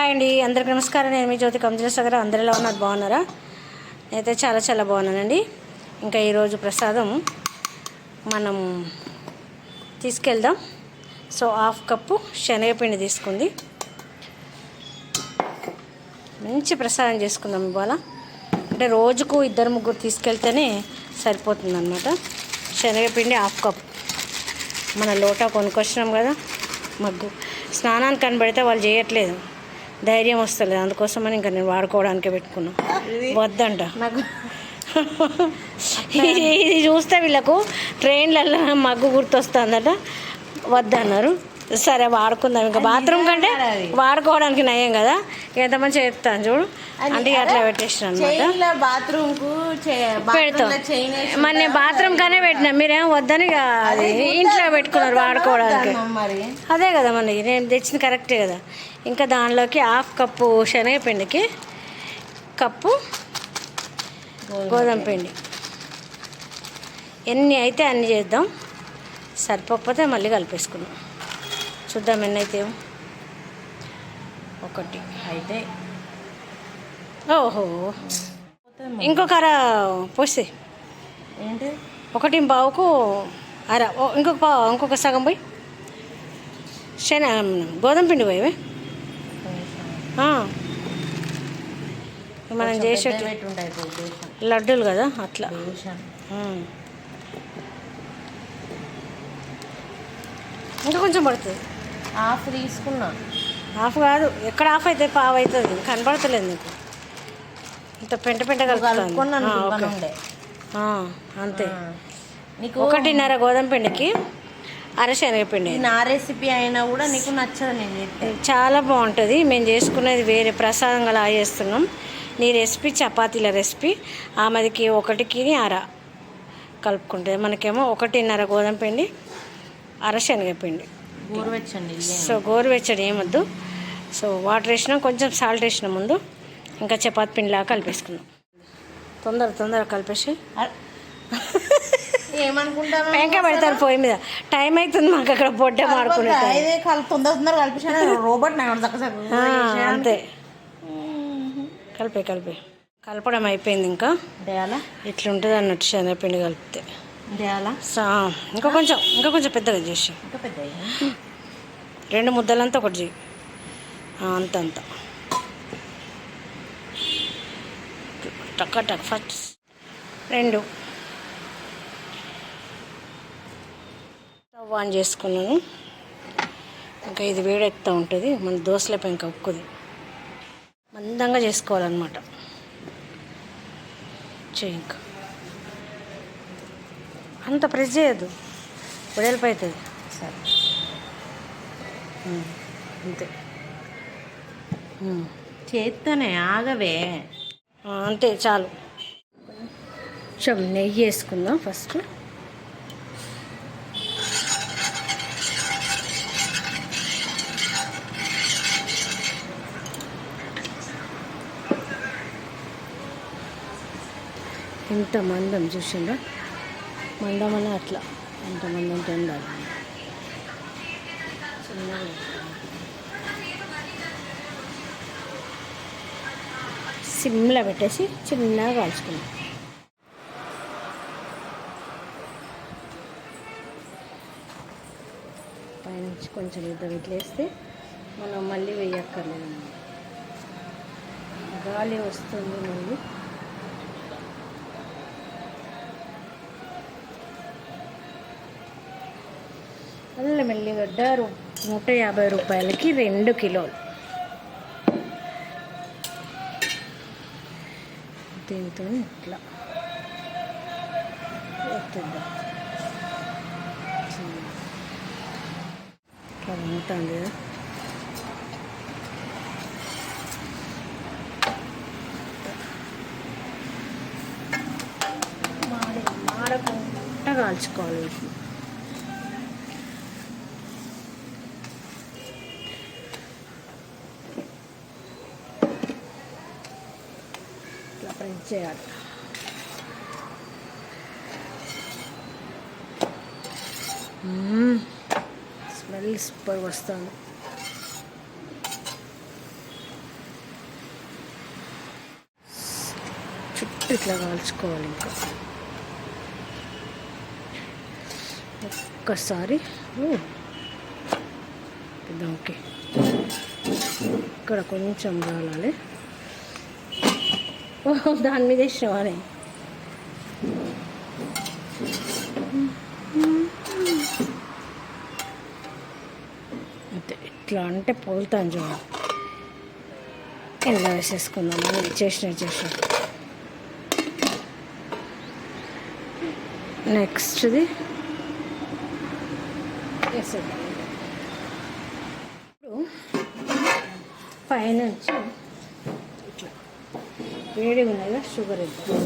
Hi అండి అందరికీ నమస్కారం. నేను మీ జ్యోతి కంజలేశ్వర గారు. అందరు ఎలా ఉన్నారు? బాగున్నారా? నేనైతే చాలా చాలా బాగున్నానండి. ఇంకా ఈరోజు ప్రసాదం మనం తీసుకెళ్దాం. సో హాఫ్ కప్పు శనగపిండి తీసుకుంది. మంచి ప్రసాదం చేసుకుందాం ఇవాళ. అంటే రోజుకు ఇద్దరు ముగ్గురు తీసుకెళ్తేనే సరిపోతుంది అనమాట శనగపిండి హాఫ్ కప్. మన లోటా కొనుక్కొచ్చినాం కదా. మగ్గు. స్నానానికి కనబడితే వాళ్ళు చేయట్లేదు. ధైర్యం వస్తలేదు. అందుకోసమని ఇంకా నేను వాడుకోవడానికే పెట్టుకున్నా. వద్దంట. నాకు ఇది చూస్తే వీళ్ళకు ట్రైన్లలో మగ్గు గుర్తొస్తుందట. వద్దన్నారు. సరే వాడుకుందాం. ఇంకా బాత్రూమ్ కంటే వాడుకోవడానికి నయం కదా? ఎంత మంచిగా చెప్తాను చూడు. అంటే అట్లా పెట్టేసిన అనమాట బాత్రూమ్కు పెడతాం. మరి నేను బాత్రూమ్ కానే పెట్టినా. మీరేం వద్దని అది ఇంట్లో పెట్టుకున్నారు వాడుకోవడానికి. అదే కదా మనకి నేను తెచ్చింది కరెక్టే కదా. ఇంకా దానిలోకి హాఫ్ కప్పు శనగపిండికి కప్పు గోధుమ పిండి. ఎన్ని అయితే అన్ని చేద్దాం. సరిపోకపోతే మళ్ళీ కలిపేసుకుందాం. చూద్దాం ఎన్ని అయితే ఒకటి అయితే. ఓహో. ఇంకొక అర పోసి. ఏంటి? ఒకటి బావుకు అర. ఇంకొక పావు ఇంకొక సగం పోయి. శన గోధుమ పిండి పోయి మనం చేసే లడ్డూలు కదా అట్లా. ఇంకా కొంచెం పడుతుంది. హాఫ్ తీసుకున్నా. హాఫ్ కాదు ఎక్కడ హాఫ్ అయితే పావు అవుతుంది? కనపడతలేదు నీకు. ఇంత పెంట పెంట కలుపుకున్నాను అంతే. నీకు ఒకటిన్నర గోధుమ పిండికి అర శనగపిండి ఇది నా రెసిపీ అయినా కూడా నీకు నచ్చదు నేను చాలా బాగుంటుంది. మేము చేసుకునేది వేరే ప్రసాదంగా లా చేస్తున్నాం. నీ రెసిపీ చపాతీల రెసిపీ. ఆమెదికి ఒకటికి అర కలుపుకుంటుంది మనకేమో ఒకటిన్నర గోధుమ పిండి అర శనగపిండి. గోరువెచ్చండి. సో గోరువెచ్చడి ఏమొద్దు. సో వాటర్ వేసినాం కొంచెం సాల్ట్ వేసిన ముందు ఇంకా చపాతి పిండిలాగా కలిపేసుకుందాం. తొందర తొందర కలిపేసి. ఏమనుకుంటాను వెంక పెడతారు పొయ్యి మీద. టైం అవుతుంది మాకు అక్కడ పొట్టే మాడుకునే తొందర తొందర కలిపించాను రోబోట్ అంతే. కలిపే కలిపే. కలపడం అయిపోయింది ఇంకా. ఇట్లుంటుంది అన్నట్టు శనగపిండి కలిపితే. ఇంకా కొంచెం ఇంకా కొంచెం పెద్దగా చేసి. ఇంకా పెద్ద రెండు ముద్దలంతా ఒకటి చేయి అంత అంత. టక్క టక్ ఫస్ట్. రెండు. స్టవ్ ఆన్ చేసుకున్నాను. ఇంకా ఇది వేడెక్కుతూ ఉంటుంది. మన దోశలపై ఇంకా ఉక్కుది. మందంగా చేసుకోవాలన్నమాట. చెయ్యి ఇంకా. అంత ప్రెస్ చేయొద్దు. వెడల్పు అవుతుంది. సరే. అంతే. చేత్తోనే ఆగవే. అంతే చాలు. కొంచెం నెయ్యి వేసుకుందాం ఫస్ట్. ఇంత మందం చూసిండ్రా? మండమనే అట్లా. ఎంతమంది అంటే ఉండాలి చిన్నగా సిమ్లో పెట్టేసి చిన్నగా కాల్చుకున్నాం పైనుంచి కొంచెం ఇద్దరు వేస్తే మనం మళ్ళీ వేయక్కర్లేదు గాలి వస్తుంది మళ్ళీ. అల్లం ఎల్లిగడ్డ నూట యాభై రూపాయలకి రెండు కిలోలు. దీంతో ఇట్లా. ఇట్లా ఉంటుంది. కదా మాడకుండా కాల్చుకోవాలి. వీటిని చేయాలి. స్మెల్ సూపర్ వస్తుంది. చుట్టూ ఇట్లా కాల్చుకోవాలి ఇంకా. ఒక్కసారి ఓకే. ఇక్కడ కొంచెం రాలాలి దాని మీద వేసినవానే అంతే ఇట్లా అంటే పోలుతాను చూడ. ఇలా వేసేసుకుందాం? అని చేసిన చేసిన. నెక్స్ట్ది? వేసేద్దాం ఇప్పుడు పైనుంచి ఇట్లా వేడిగా ఉన్నాయి కదా షుగర్ ఇద్దాం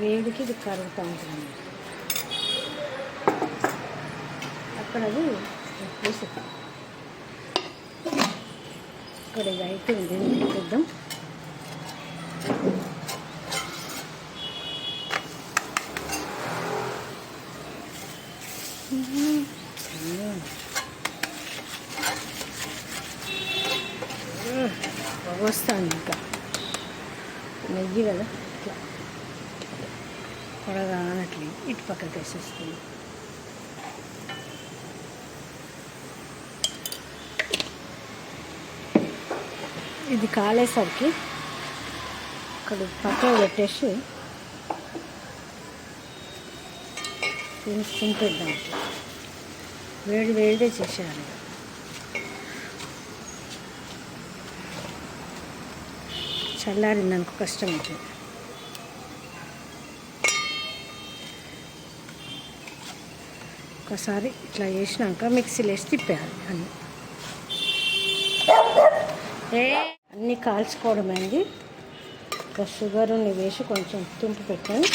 వేడికి ఇది కరుగుతూ ఉంటుంది అక్కడ అది వేసేద్దాం. ఇక్కడ ఇది అయితే దీన్ని పెట్టేద్దాం వస్తాను ఇంకా. నెయ్యి కదా? ఇట్లా. కొడగా అన్నట్లు ఇటు పక్కకి వేసేస్తుంది ఇది కాలేసరికి ఇక్కడ పక్కన పెట్టేసి తింపేద్దాం వేడి వేడిదే చేసేయాలి. చల్లారింది అనుకో కష్టం అవుతుంది ఒకసారి ఇట్లా చేసినాక మిక్సీలో వేసి తిప్పేయాలి అన్ని. ఏ అన్నీ కాల్చుకోవడమైంది ఒక షుగర్ వేసి కొంచెం తుంపు పెట్టాను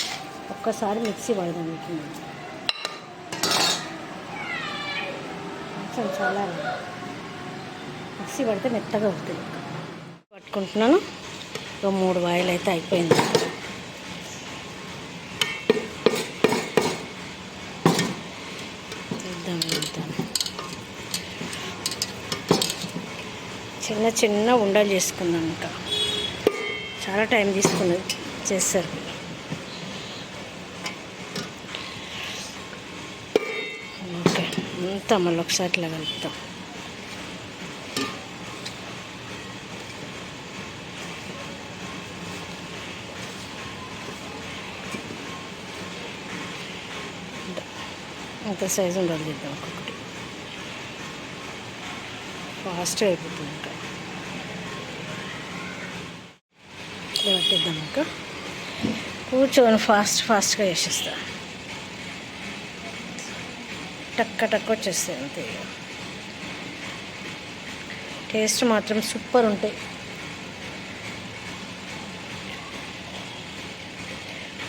ఒక్కసారి మిక్సీ పడదాం వీటిని కొంచెం చాలా మిక్సీ పడితే మెత్తగా అవుతుంది. పట్టుకుంటున్నాను. ఒక మూడు వాయిల్ అయితే అయిపోయింది. చూద్దాం వెళ్తాను చిన్న చిన్న ఉండలు చేసుకున్నాను ఇంకా. చాలా టైం తీసుకున్నది చేస్తారు. ఓకే అంతా మళ్ళీ ఒకసారి ఇట్లా కలుపుతాం. అంత సైజు ఉండాలి చేద్దాం ఒక్కొక్కటి. ఫాస్ట్ అయిపోతుంది ఇంకా. ఇట్లా పట్టిద్దాం ఇంకా. కూర్చొని ఫాస్ట్ ఫాస్ట్గా వేసేస్తా టక్క టక్క వచ్చేస్తాయి అంతే టేస్ట్ మాత్రం సూపర్ ఉంటాయి.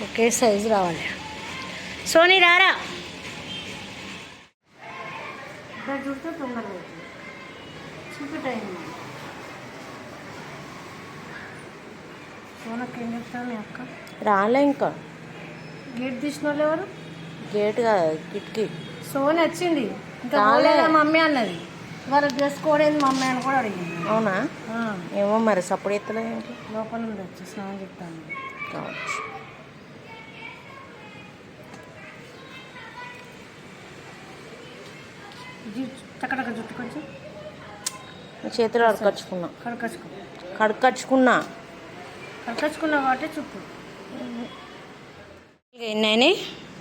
ఒకే సైజు రావాలి. సోనీ రారా? చూస్తే తొందరగా అవుతుంది. చీకటి అయింది సోనకి ఏం చెప్తాను అక్క? రాలే ఇంకా. గేట్ తీసిన వాళ్ళు ఎవరు? గేట్ కాదు కిటికీ. సోని వచ్చింది. ఇంకా రాలే. పోలేదా మమ్మీ అన్నది. వాళ్ళ డ్రెస్ కోడ్ ఏంది మమ్మీ అని కూడా అడిగింది. అవునా? ఏమో మరి సప్పుడు ఎత్తలే ఏంటి లోపల ఉంది వచ్చి స్నానం చెప్తాను కావచ్చు. చక్కడక్క జుట్టు కొంచెం చేతులు అడకచ్చుకున్నా కడకచ్చుకున్నా కాబట్టి చుట్టూ.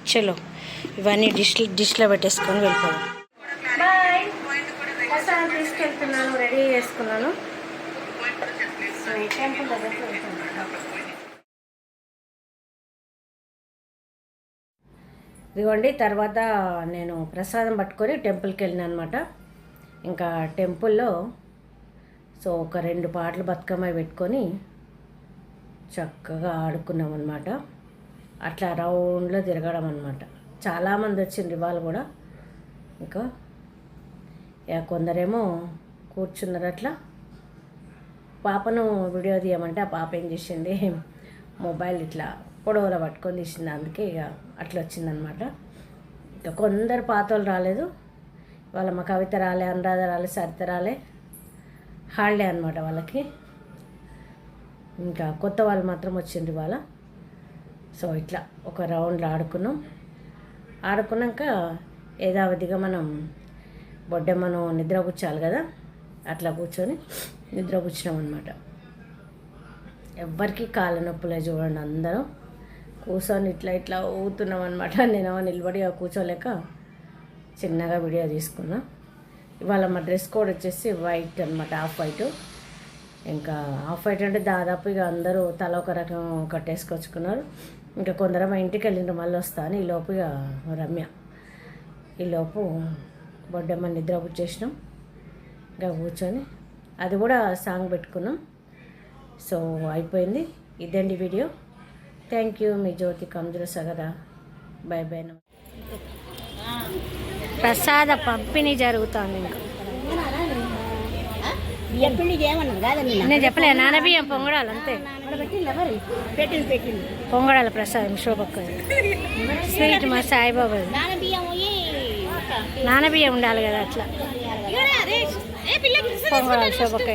చలో ఇవన్నీ డిష్ డిష్లో పెట్టేసుకొని వెళ్ళిపోదాం. బాయ్. ప్రసాదం తీసుకెళ్తున్నాను రెడీ చేసుకున్నాను. టెంపుల్ దగ్గరికి వెళ్తున్నాను ఇదిగోండి తర్వాత నేను ప్రసాదం పట్టుకొని టెంపుల్కి వెళ్ళిన అనమాట ఇంకా టెంపుల్లో సో ఒక రెండు పాటలు బతుకమ్మ పెట్టుకొని చక్కగా ఆడుకున్నాం అనమాట అట్లా రౌండ్లో తిరగడం అనమాట చాలామంది వచ్చిండ్రు వాళ్ళు కూడా. ఇంకా ఇక కొందరేమో కూర్చున్నారు అట్లా. పాపను వీడియో తీయమంటే ఆ పాప ఏం చేసింది? మొబైల్ ఇట్లా పొడవులో పట్టుకొని తీసింది. అందుకే ఇక అట్లా వచ్చిందనమాట ఇంకా కొందరు పాతలు రాలేదు. వాళ్ళ మా కవిత రాలే అనురాధ రాలే సరిత రాలే. హాలిడే అనమాట వాళ్ళకి. ఇంకా కొత్త వాళ్ళు మాత్రం వచ్చిండ్రు వాళ్ళ సో ఇట్లా ఒక రౌండ్లో ఆడుకున్నాం. ఆడుకున్నాక యథావిధిగా మనం బొడ్డెమ్మను నిద్ర కూర్చోాలి కదా? అట్లా కూర్చొని నిద్ర కూర్చున్నాం అనమాట ఎవ్వరికీ కాళ్ళ నొప్పులే చూడండి అందరూ. కూర్చొని ఇట్లా ఇట్లా ఊగుతున్నాం అనమాట నేనేమో నిలబడి కూర్చోలేక చిన్నగా వీడియో తీసుకున్నా. ఇవాళ మా డ్రెస్ కోడ్ వచ్చేసి వైట్ అనమాట హాఫ్ వైట్. ఇంకా హాఫ్ వైట్ అంటే దాదాపు ఇక అందరూ తల ఒక రకం కట్టేసుకొచ్చుకున్నారు. ఇంకా కొందరు మా ఇంటికి వెళ్ళిన మళ్ళీ వస్తాను ఈలోపు ఇక రమ్య ఈలోపు బొడ్డమ్మ నిద్ర కూర్చేసినాం ఇంకా కూర్చొని అది కూడా సాంగ్ పెట్టుకున్నాం. సో అయిపోయింది ఇదండి వీడియో? థ్యాంక్ యూ మీ జ్యోతి కంజుల సగరా బై బై ప్రసాద పంపిణీ జరుగుతుంది ఇంకా. బియ్యం పిండి నేను చెప్పలే నానబియ్యం పొంగడాలు అంతే. పెట్టింది పొంగడాల ప్రసాదం శోభక్క. స్వీట్ మా సాయిబాబా. నానబియ్యం ఉండాలి కదా అట్లా. పొంగడాలు శోభక్క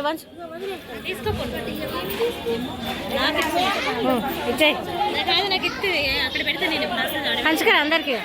వంచు ఇచ్చే నాకు ఇస్తే అక్కడ పెడితే నేను పంచుకరా అందరికీ